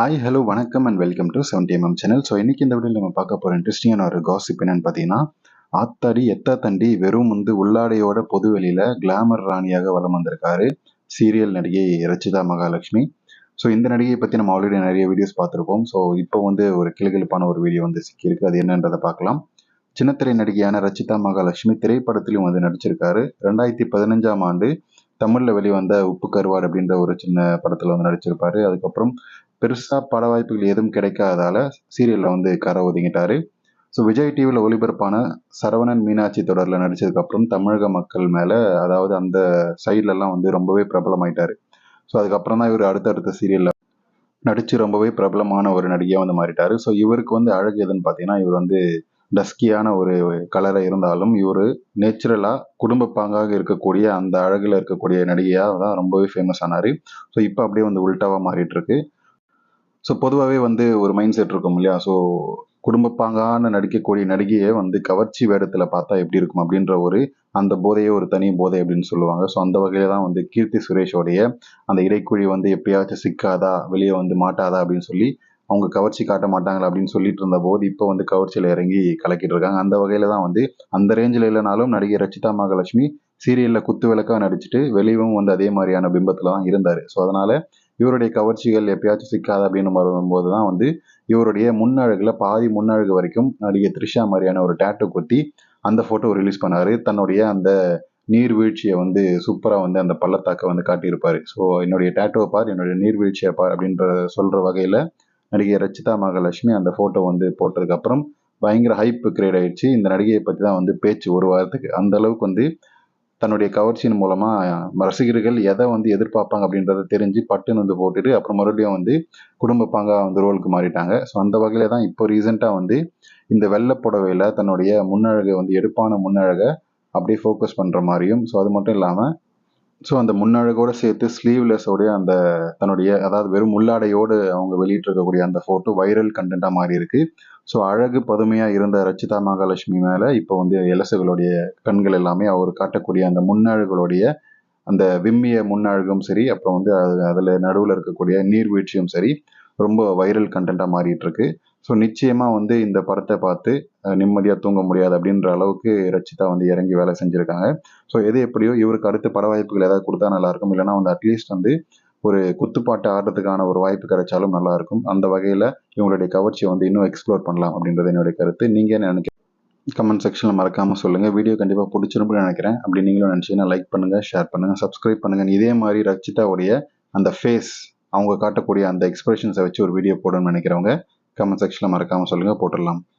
Hi hello வணக்கம் and welcome to seventy M M channel so இன்னைக்கு இந்த வீடியோவில் நம்ம பார்க்க போகிற இன்ட்ரெஸ்டிங்கான ஒரு காசிப் என்னென்னு பார்த்தீங்கன்னா ஆத்தாடி எத்தா தண்டி வெறும் வந்து உள்ளாடையோட பொது வெளியில் கிளாமர் ராணியாக வலம் வந்திருக்காரு சீரியல் நடிகை ரச்சிதா மகாலட்சுமி. ஸோ இந்த நடிகையை பற்றி நம்ம ஆல்ரெடி நிறைய வீடியோஸ் பார்த்துருப்போம். ஸோ இப்போ வந்து ஒரு கிளுகிழப்பான ஒரு வீடியோ வந்து சிக்கியிருக்கு. அது என்னன்றதை பார்க்கலாம். சின்னத்திரை நடிகையான ரச்சிதா மகாலட்சுமி திரைப்படத்திலையும் வந்து நடிச்சிருக்காரு. ரெண்டாயிரத்தி பதினஞ்சாம் ஆண்டு தமிழில் வெளிவந்த உப்பு கருவாடு அப்படின்ற ஒரு சின்ன படத்தில் வந்து நடிச்சிருப்பாரு. அதுக்கப்புறம் பெருசாக பட வாய்ப்புகள் எதுவும் கிடைக்காததால சீரியலில் வந்து கரை ஒதுங்கிட்டாரு. ஸோ விஜய் டிவியில் ஒளிபரப்பான சரவணன் மீனாட்சி தொடரில் நடித்ததுக்கப்புறம் தமிழக மக்கள் மேலே அதாவது அந்த சைட்லலாம் வந்து ரொம்பவே பிரபலமாயிட்டாரு. ஸோ அதுக்கப்புறம் தான் இவர் அடுத்தடுத்த சீரியலில் நடித்து ரொம்பவே பிரபலமான ஒரு நடிகையாக வந்து மாறிட்டார். ஸோ இவருக்கு வந்து அழகு எதுன்னு பார்த்தீங்கன்னா இவர் வந்து டஸ்கியான ஒரு கலரை இருந்தாலும் இவர் நேச்சுரலாக குடும்ப பாங்காக இருக்கக்கூடிய அந்த அழகில் இருக்கக்கூடிய நடிகையாக தான் ரொம்பவே ஃபேமஸ் ஆனார். ஸோ இப்போ அப்படியே வந்து உல்ட்டாவாக மாறிட்டுருக்கு ஸோ பொதுவாகவே வந்து ஒரு மைண்ட் செட் இருக்கும் இல்லையா? ஸோ குடும்பப்பாங்கான நடிக்கக்கூடிய நடிகையை வந்து கவர்ச்சி வேடத்தில் பார்த்தா எப்படி இருக்கும் அப்படின்ற ஒரு அந்த போதையே ஒரு தனி போதை அப்படின்னு சொல்லுவாங்க. ஸோ அந்த வகையில தான் வந்து கீர்த்தி சுரேஷோடைய அந்த இடைக்குழி வந்து எப்பயாச்சும் சிக்காதா? வெளியே வந்து மாட்டாதா? அப்படின்னு சொல்லி அவங்க கவர்ச்சி காட்ட மாட்டாங்களா? அப்படின்னு சொல்லிட்டு இருந்த போது இப்போ வந்து கவர்ச்சியில் இறங்கி கலக்கிட்டு இருக்காங்க. அந்த வகையில தான் வந்து அந்த ரேஞ்சில் இல்லைனாலும் நடிகை ரச்சிதா மகாலட்சுமி சீரியலில் குத்து விளக்காக நடிச்சுட்டு வெளியவும் வந்து அதே மாதிரியான பிம்பத்தில் தான் இருந்தார். ஸோ அதனால இவருடைய கவர்ச்சிகள் எப்பயாச்சும் சிக்காது அப்படின்னு வரும்போது தான் வந்து இவருடைய முன்னழகில் பாதி முன்னழகு வரைக்கும் நடிகை த்ரிஷா மாதிரியான ஒரு டேட்டு குத்தி அந்த ஃபோட்டோ ரிலீஸ் பண்ணார். தன்னுடைய அந்த நீர்வீழ்ச்சியை வந்து சூப்பராக வந்து அந்த பள்ளத்தாக்கை வந்து காட்டியிருப்பார். ஸோ என்னுடைய டேட்டோவை பார் என்னுடைய நீர்வீழ்ச்சியை பார் அப்படின்ற சொல்கிற வகையில் நடிகை ரச்சிதா மகாலட்சுமி அந்த ஃபோட்டோ வந்து போட்டதுக்கப்புறம் பயங்கர ஹைப் கிரியேட் ஆயிடுச்சு. இந்த நடிகையை பற்றி தான் வந்து பேச்சு ஒரு வாரத்துக்கு அந்த அளவுக்கு வந்து தன்னுடைய கவர்ச்சியின் மூலமாக ரசிகர்கள் எதை வந்து எதிர்பார்ப்பாங்க அப்படின்றத தெரிஞ்சு பட்டுன்னு வந்து போட்டுட்டு அப்புறம் மறுபடியும் வந்து குடும்ப பாங்காக வந்து ரோலுக்கு மாறிட்டாங்க. ஸோ அந்த வகையில் தான் இப்போ ரீசெண்டாக வந்து இந்த வெள்ளை புடவையில் தன்னுடைய முன்னழகை வந்து எடுப்பான முன்னழகை அப்படியே ஃபோக்கஸ் பண்ணுற மாதிரியும் ஸோ அது மட்டும் இல்லாமல் ஸோ அந்த முன்னழகோடு சேர்த்து ஸ்லீவ்லெஸ்ஸோடைய அந்த தன்னுடைய அதாவது வெறும் உள்ளாடையோடு அவங்க வெளியிட்டிருக்கக்கூடிய அந்த ஃபோட்டோ வைரல் கண்டென்ட்டாக மாறி இருக்கு ஸோ அழகு பதுமையாக இருந்த ரச்சிதா மகாலட்சுமி மேலே இப்போ வந்து எலசுகளுடைய கண்கள் எல்லாமே அவர் காட்டக்கூடிய அந்த முன்னழகுகளுடைய அந்த விம்மிய முன்னழகும் சரி அப்புறம் வந்து அது அதில் நடுவில் இருக்கக்கூடிய நீர்வீழ்ச்சியும் சரி ரொம்ப வைரல் கண்டென்ட்டாக மாறிட்டு இருக்கு ஸோ நிச்சயமாக வந்து இந்த படத்தை பார்த்து நிம்மதியாக தூங்க முடியாது அப்படின்ற அளவுக்கு ரச்சிதா வந்து இறங்கி வேலை செஞ்சுருக்காங்க. ஸோ எது எப்படியோ இவருக்கு அடுத்து பட வாய்ப்புகள் ஏதாவது கொடுத்தா நல்லாயிருக்கும் இல்லைன்னா வந்து அட்லீஸ்ட் வந்து ஒரு குத்துப்பாட்டு ஆடுறதுக்கான ஒரு வாய்ப்பு கிடைச்சாலும் நல்லாயிருக்கும் அந்த வகையில் இவங்களுடைய கவர்ச்சியை வந்து இன்னும் எக்ஸ்ப்ளோர் பண்ணலாம் அப்படின்றது என்னுடைய கருத்து. நீங்கள் நினைக்க கமெண்ட் செக்ஷனில் மறக்காமல் சொல்லுங்கள் வீடியோ கண்டிப்பாக பிடிச்சிருக்குன்னு நினைக்கிறேன். அப்படி நீங்களும் நினச்சிங்கன்னா லைக் பண்ணுங்கள் ஷேர் பண்ணுங்கள் சப்ஸ்கிரைப் பண்ணுங்கள் இதே மாதிரி ரச்சிதாவுடைய அந்த ஃபேஸ் அவங்க காட்டக்கூடிய அந்த எக்ஸ்பிரஷன்ஸை வச்சு ஒரு வீடியோ போடணும்னு நினைக்கிறவங்க கமெண்ட் செக்ஷனில் மறக்காமல் சொல்லுங்கள் போட்டுடலாம்.